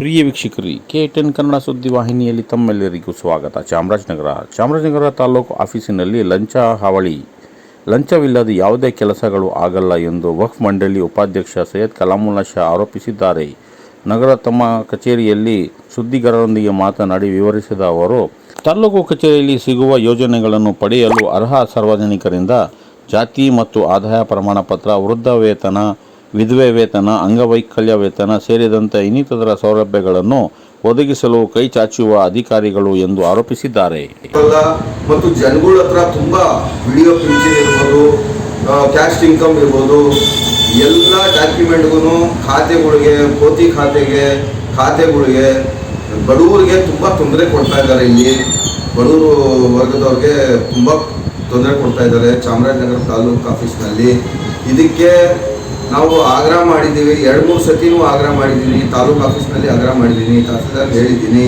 ಪ್ರಿಯ ವೀಕ್ಷಕರಿ, K ten Kannada ಸುದ್ದಿ ವಾಹಿನಿಯಲ್ಲಿ ತಮ್ಮೆಲ್ಲರಿಗೂ ಸ್ವಾಗತ. ಚಾಮರಾಜನಗರ ಚಾಮರಾಜನಗರ ತಾಲೂಕು ಆಫೀಸಿನಲ್ಲಿ ಲಂಚ ಹಾವಳಿ. ಲಂಚವಿಲ್ಲದೆ ಯಾವುದೇ ಕೆಲಸಗಳು ಆಗಲ್ಲ ಎಂದು ವಕ್ಫ್ ಮಂಡಳಿ ಉಪಾಧ್ಯಕ್ಷ ಸೈಯದ್ ಕಲಾಮುಲ್ಲಾ ಶಾ ಆರೋಪಿಸಿದ್ದಾರೆ. ನಗರ ತಮ್ಮ ಕಚೇರಿಯಲ್ಲಿ ಸುದ್ದಿಗಾರರೊಂದಿಗೆ ಮಾತನಾಡಿ ವಿವರಿಸಿದ ಅವರು, ತಾಲೂಕು ಕಚೇರಿಯಲ್ಲಿ ಸಿಗುವ ಯೋಜನೆಗಳನ್ನು ಪಡೆಯಲು ಅರ್ಹ ಸಾರ್ವಜನಿಕರಿಂದ ಜಾತಿ ಮತ್ತು ಆದಾಯ ಪ್ರಮಾಣ ಪತ್ರ ವೃದ್ಧ ವೇತನ ವಿಧವೆ ವೇತನ ಅಂಗವೈಕಲ್ಯ ವೇತನ ಸೇರಿದಂತೆ ಇನ್ನಿತರ ಸೌಲಭ್ಯಗಳನ್ನು ಒದಗಿಸಲು ಕೈ ಚಾಚುವ ಅಧಿಕಾರಿಗಳು ಎಂದು ಆರೋಪಿಸಿದ್ದಾರೆ. ಮತ್ತು ಜನಗಳ ಹತ್ರ ತುಂಬಾ ವಿಡಿಯೋ ಪಿಂಚಣಿ ಇರ್ಬೋದು ಕ್ಯಾಸ್ಟ್ ಇನ್ಕಮ್ ಇರ್ಬೋದು, ಎಲ್ಲ ಡಾಕ್ಯುಮೆಂಟ್ಗೂ ಖಾತೆಗಳಿಗೆ, ಕೋತಿ ಖಾತೆಗೆ, ಖಾತೆಗಳಿಗೆ ಬಡವರಿಗೆ ತುಂಬ ತೊಂದರೆ ಕೊಡ್ತಾ ಇದ್ದಾರೆ ಇಲ್ಲಿ. ಬಡವರು ವರ್ಗದವ್ರಿಗೆ ತುಂಬ ತೊಂದರೆ ಕೊಡ್ತಾ ಇದ್ದಾರೆ ಚಾಮರಾಜನಗರ ತಾಲೂಕು ಆಫೀಸ್ನಲ್ಲಿ ಇದಕ್ಕೆ ನಾವು ಆಗ್ರಹ ಮಾಡಿದ್ದೀವಿ. ಎರಡು, ಮೂರು ಸತಿನೂ ಆಗ್ರಹ ಮಾಡಿದ್ದೀನಿ. ತಾಲೂಕು ಆಫೀಸ್ನಲ್ಲಿ ಆಗ್ರಹ ಮಾಡಿದ್ದೀನಿ. ತಹಸೀಲ್ದಾರ್ ಹೇಳಿದ್ದೀನಿ.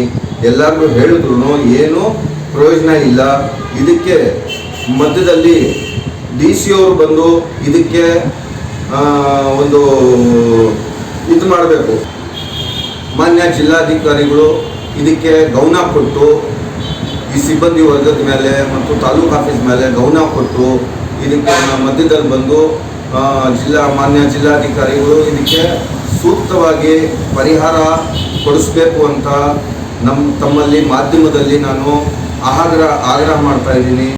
ಎಲ್ಲರಿಗೂ ಹೇಳಿದ್ರು ಏನೂ ಪ್ರಯೋಜನ ಇಲ್ಲ. ಇದಕ್ಕೆ ಮಧ್ಯದಲ್ಲಿ ಡಿ ಸಿ ಅವರು ಬಂದು ಇದಕ್ಕೆ ಒಂದು ಇದು ಮಾಡಬೇಕು. ಮಾನ್ಯ ಜಿಲ್ಲಾಧಿಕಾರಿಗಳು ಇದಕ್ಕೆ ಗೌನ ಕೊಟ್ಟು, ಈ ಸಿಬ್ಬಂದಿ ವರ್ಗದ ಮೇಲೆ ಮತ್ತು ತಾಲೂಕು ಆಫೀಸ್ ಮೇಲೆ ಗೌನ ಕೊಟ್ಟು ಇದಕ್ಕೆ ಮಧ್ಯದಲ್ಲಿ ಬಂದು ಜಿಲ್ಲಾ, ಮಾನ್ಯ ಜಿಲ್ಲಾಧಿಕಾರಿಗಳು ಇದಕ್ಕೆ ಸೂಕ್ತವಾಗಿ ಪರಿಹಾರ ಕೊಡಿಸ್ಬೇಕು ಅಂತ ನಮ್ಮ ತಮ್ಮಲ್ಲಿ ಮಾಧ್ಯಮದಲ್ಲಿ ನಾನು ಆಗ್ರಹ ಆಗ್ರಹ ಮಾಡ್ತಾ ಇದ್ದೀನಿ.